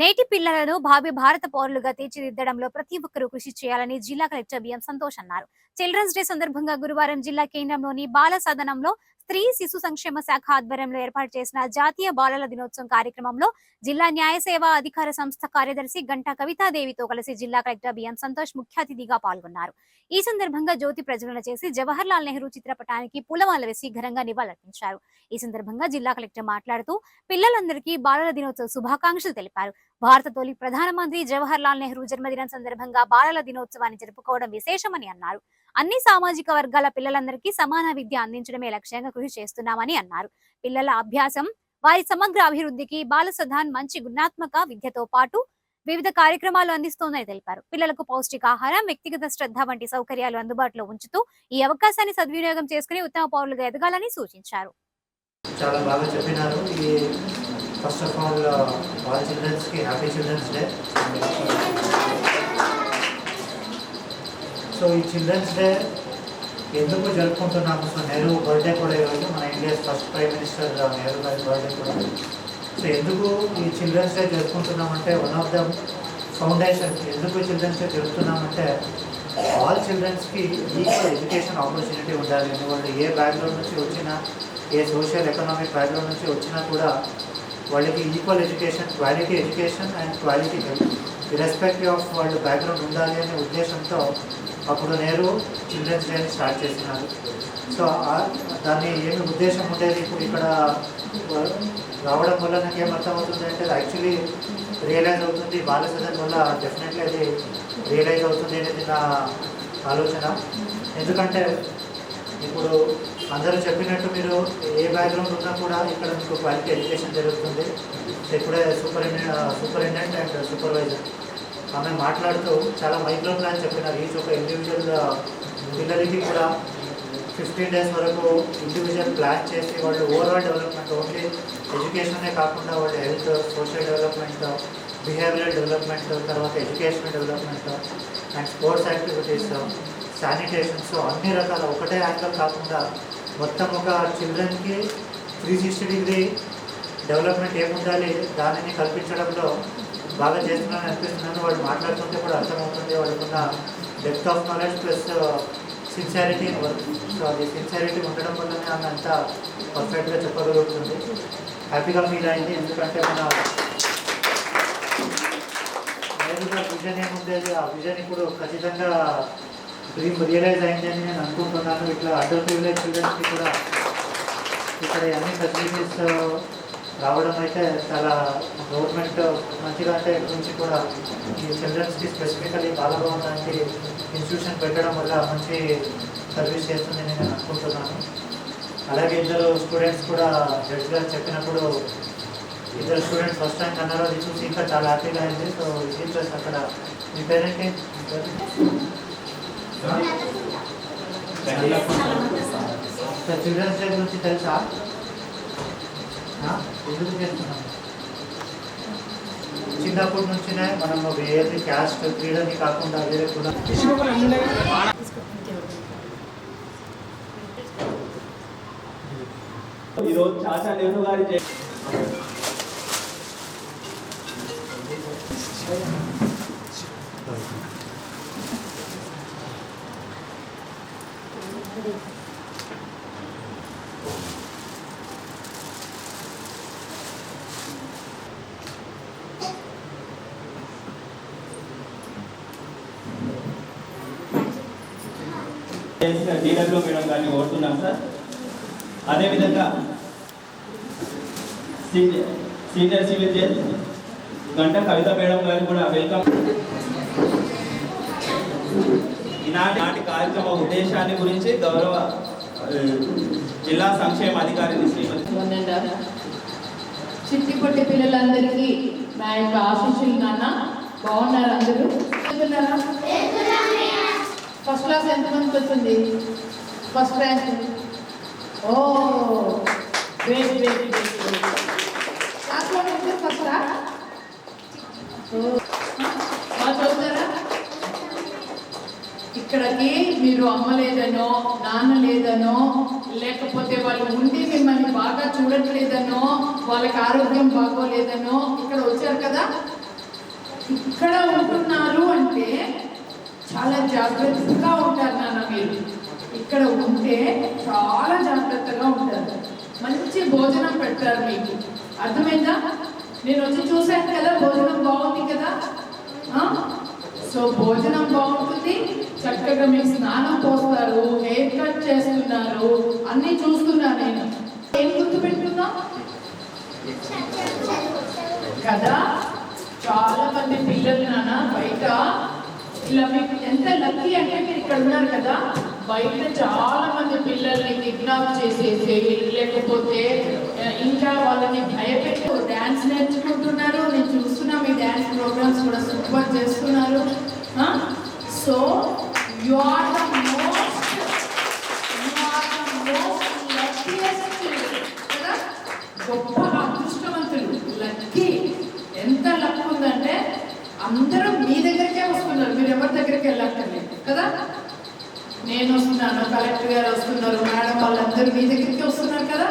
నేటి పిల్లలను భావి భారత పౌరులుగా తీర్చిదిద్దడంలో ప్రతి ఒక్కరూ కృషి చేయాలని జిల్లా కలెక్టర్ బిఎం సంతోష్ అన్నారు. చిల్డ్రన్స్ డే సందర్భంగా గురువారం జిల్లా కేంద్రంలోని బాల సదనంలో స్త్రీ శిశు సంక్షేమ శాఖ ఆధ్వర్యంలో ఏర్పాటు చేసిన జాతీయ బాలల దినోత్సవం కార్యక్రమంలో జిల్లా న్యాయ సేవా అధికార సంస్థ కార్యదర్శి గంటా కవితాదేవితో కలిసి జిల్లా కలెక్టర్ బిఎం సంతోష్ ముఖ్య అతిథిగా పాల్గొన్నారు. ఈ సందర్భంగా జ్యోతి ప్రజ్వలన చేసి జవహర్ లాల్ నెహ్రూ చిత్రపటానికి పూలమాల వేసి ఘనంగా నివాళులర్పించారు. ఈ సందర్భంగా జిల్లా కలెక్టర్ మాట్లాడుతూ పిల్లలందరికీ బాలల దినోత్సవ శుభాకాంక్షలు తెలిపారు. భారత తొలి ప్రధానమంత్రి జవహర్ లాల్ నెహ్రూ జన్మదినం సందర్భంగా బాలల దినోత్సవాన్ని జరుపుకోవడం విశేషమని అన్నారు. అన్ని సామాజిక వర్గాల పిల్లలందరికీ సమాన విద్య అందించడమే లక్ష్యంగా కృషి చేస్తున్నామని అన్నారు. పిల్లల అభ్యాసం వారి సమగ్ర అభివృద్ధికి బాల సధాన్ మంచి గుణాత్మక విద్యతో పాటు వివిధ కార్యక్రమాలు అందిస్తోందని తెలిపారు. పిల్లలకు పౌష్టికాహారం వ్యక్తిగత శ్రద్ధ వంటి సౌకర్యాలు అందుబాటులో ఉంచుతూ ఈ అవకాశాన్ని సద్వినియోగం చేసుకుని ఉత్తమ పౌరులుగా ఎదగాలని సూచించారు. చాలా బాగా చెప్పినారు. ఈ ఫస్ట్ ఆఫ్ ఆల్ ఆల్ చిల్డ్రన్స్కి హ్యాపీ చిల్డ్రన్స్ డే. సో ఈ చిల్డ్రన్స్ డే ఎందుకు జరుపుకుంటున్నాము? సో నెహ్రూ బర్త్డే కూడా ఈరోజు మన India first prime minister Nehru గారి బర్త్డే కూడా. సో ఎందుకు ఈ చిల్డ్రన్స్ డే జరుపుకుంటున్నామంటే వన్ ఆఫ్ ద ఫౌండేషన్ ఎందుకు చిల్డ్రన్స్ డే జరుపుతున్నామంటే ఆల్ చిల్డ్రన్స్కి ఈక్వల్ ఎడ్యుకేషన్ ఆపర్చునిటీ ఉండాలి. ఎందుకంటే ఏ బ్యాక్గ్రౌండ్ నుంచి వచ్చినా ఏ సోషల్ ఎకనామిక్ బ్యాక్గ్రౌండ్ నుంచి వచ్చినా కూడా వాళ్ళకి equal education quality education and quality health irrespective of వాళ్ళ బ్యాక్గ్రౌండ్ ఉండాలి అనే ఉద్దేశంతో అప్పుడు నేను చిల్డ్రన్స్ డేని స్టార్ట్ చేసినారు సో దాన్ని ఏమి ఉద్దేశం ఉండేది ఇప్పుడు ఇక్కడ రావడం వల్ల నాకు ఏమర్థమవుతుంది అంటే యాక్చువల్లీ రియలైజ్ అవుతుంది. బాలసదన్ వల్ల డెఫినెట్లీ అది రియలైజ్ అవుతుంది అనేది నా ఆలోచన. ఎందుకంటే ఇప్పుడు అందరూ చెప్పినట్టు మీరు ఏ బ్యాక్గ్రౌండ్ ఉన్నా కూడా ఇక్కడ మీకు క్వాలిటీ ఎడ్యుకేషన్ జరుగుతుంది. ఇప్పుడే సూపరింటెండెంట్ సూపరింటెండెంట్ అండ్ సూపర్వైజర్ ఆమె మాట్లాడుతూ చాలా మైక్రో ప్లాన్ చెప్పినారు. ఈచ్ ఒక ఇండివిజువల్ uh, పిల్లలకి కూడా ఫిఫ్టీన్ డేస్ వరకు ఇండివిజువల్ ప్లాన్ చేసి వాళ్ళు ఓవరాల్ డెవలప్మెంట్ ఓన్లీ ఎడ్యుకేషనే కాకుండా వాళ్ళ health social development behavioural development తర్వాత educational development and sports activities sanitations అన్ని రకాల ఒకటే యాంగిల్ కాకుండా మొత్తం ఒక చిల్డ్రన్కి త్రీ సిక్స్టీ డిగ్రీ డెవలప్మెంట్ ఏముండాలి దానిని కల్పించడంలో బాగా చేస్తున్నాను అనిపిస్తున్నాను వాళ్ళు మాట్లాడుతుంటే కూడా అర్థమవుతుంది వాళ్ళకున్న depth of knowledge plus sincerity so అది సిన్సియారిటీ ఉండడం వల్లనే ఆమె అంత పర్ఫెక్ట్గా చెప్పగలుగుతుంది. హ్యాపీగా ఫీల్ అయింది. ఎందుకంటే మన నేరుగా విజన్ ఏముండేది ఆ విజన్ ఇప్పుడు ఖచ్చితంగా డ్రీమ్ రియలైజ్ అయిందని నేను అనుకుంటున్నాను. ఇట్లా అండర్ ప్రివిలేజ్ చిల్డ్రన్స్కి కూడా ఇక్కడ అన్ని ఫెసిలిటీస్ రావడం అయితే చాలా గవర్నమెంట్ మంచిగా అంటే నుంచి కూడా ఈ చిల్డ్రన్స్కి స్పెసిఫికలీ బాలభవన్ లాంటి ఇన్స్టిట్యూషన్ పెట్టడం వల్ల మంచి సర్వీస్ చేస్తుందని నేను అనుకుంటున్నాను. అలాగే ఇద్దరు స్టూడెంట్స్ కూడా జడ్జ్ గారు చెప్పినప్పుడు ఇద్దరు స్టూడెంట్స్ ఫస్ట్ ర్యాంక్ అన్నారు అది చూసి ఇంకా చాలా హ్యాపీగా అయింది. సో ఇది ప్లస్ అక్కడ మీ పేరెంట్? చిల్డ్రన్స్ డే గురించి తెలుసా? ఎందుకు చేస్తున్నాం చిన్నప్పటి నుంచినే మనం వేరే క్యాస్ట్ క్రీడని కాకుండా వేరే కూడా ఈరోజు చాచా నెహ్రూ గారి చేసిన డీడబ్ల్యూ మేడం గారిని కోరుతున్నాం సార్. అదేవిధంగా సీనియర్ సీనియర్ సివిల్ జడ్జ్ గంట కవిత మేడం గారిని కూడా వెల్కమ్. ఈనాటి నాటి కార్యక్రమ ఉద్దేశాన్ని గురించి గౌరవ జిల్లా సంక్షేమ అధికారిని శ్రీమతి వందనాలు. చిట్టి పిల్లలందరికీ నా యొక్క ఆశీస్సులు నాన్న. బాగున్నారు అందరూ? క్లాస్ ఎంతమందికి వచ్చింది? First rank oh great great great క్లాస్లో ఉంటే ఫస్టా బాగా చదువుతారా ఇక్కడికి మీరు అమ్మ లేదనో నాన్న లేదనో లేకపోతే వాళ్ళు ఉండి మిమ్మల్ని బాగా చూడట్లేదనో వాళ్ళకి ఆరోగ్యం బాగోలేదనో ఇక్కడ వచ్చారు కదా? ఇక్కడ ఉంటున్నారు అంటే చాలా జాగ్రత్తగా ఉంటారు నాన్న మీరు. ఇక్కడ ఉంటే చాలా జాగ్రత్తగా ఉంటారు. మంచి భోజనం పెడతారు మీకు. అర్థమైందా? నేను వచ్చి చూశాను కదా భోజనం బాగుంది కదా? సో భోజనం బాగుంటుంది. చక్కగా మీకు స్నానం పోస్తారు. హెయిర్ కట్ చేస్తున్నారు. అన్ని చూస్తున్నా నేను. ఏం గుర్తు పెట్టుకుందా కదా? చాలా మంది పిల్లలు నాన్న బయట ఇలా మీకు ఎంత లక్కీ అంటే మీరు ఇక్కడ ఉన్నారు కదా బయట చాలా మంది పిల్లల్ని కిడ్నాప్ చేసేసి లేకపోతే ఇంకా వాళ్ళని భయపెట్టి డ్యాన్స్ నేర్చుకుంటున్నారు. నేను చూస్తున్నా మీ డ్యాన్స్ ప్రోగ్రామ్స్ కూడా సూపర్ చేస్తున్నారు. So you are the most you are the most luckiest కదా? గొప్ప అదృష్టవంతులు లక్కీ ఎంత లక్ ఉందంటే అందరూ మీ దగ్గర వస్తున్నారు. మీరు ఎవరి దగ్గరికి వెళ్ళక్కర్లేదు కదా? నేను వస్తున్నాను కలెక్టర్ గారు వస్తున్నారు మేడం వాళ్ళందరూ మీ దగ్గరికి వస్తున్నారు కదా?